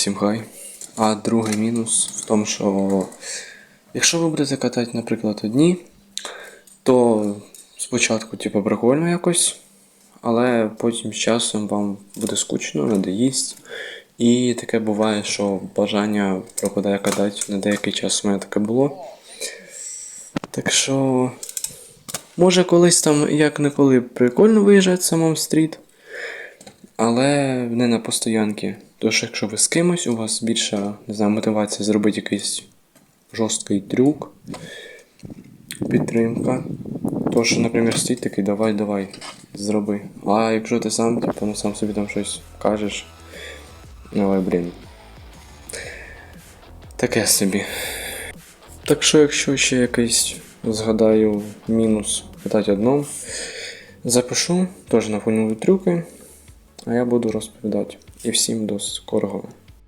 Всім хай. А другий мінус в тому, що якщо ви будете катати, наприклад, одні, то спочатку, типу, прикольно якось, але потім з часом вам буде скучно, надоїсть. І таке буває, що бажання пропадає катати на деякий час у мене таке було. Так що, може колись там як не коли прикольно виїжджати самому стріт, але не на постоянки. Тож, якщо ви з кимось, у вас більша не знаю, мотивація зробити якийсь жорсткий трюк, підтримка. То, що, наприклад, стій такий, давай, давай, зроби. А якщо ти сам, типу, ну сам собі там щось кажеш. Ну, ой, блін. Таке собі. Так що, якщо ще якийсь згадаю мінус питати одному, запишу теж на трюки, а я буду розповідати. І всім до скорого.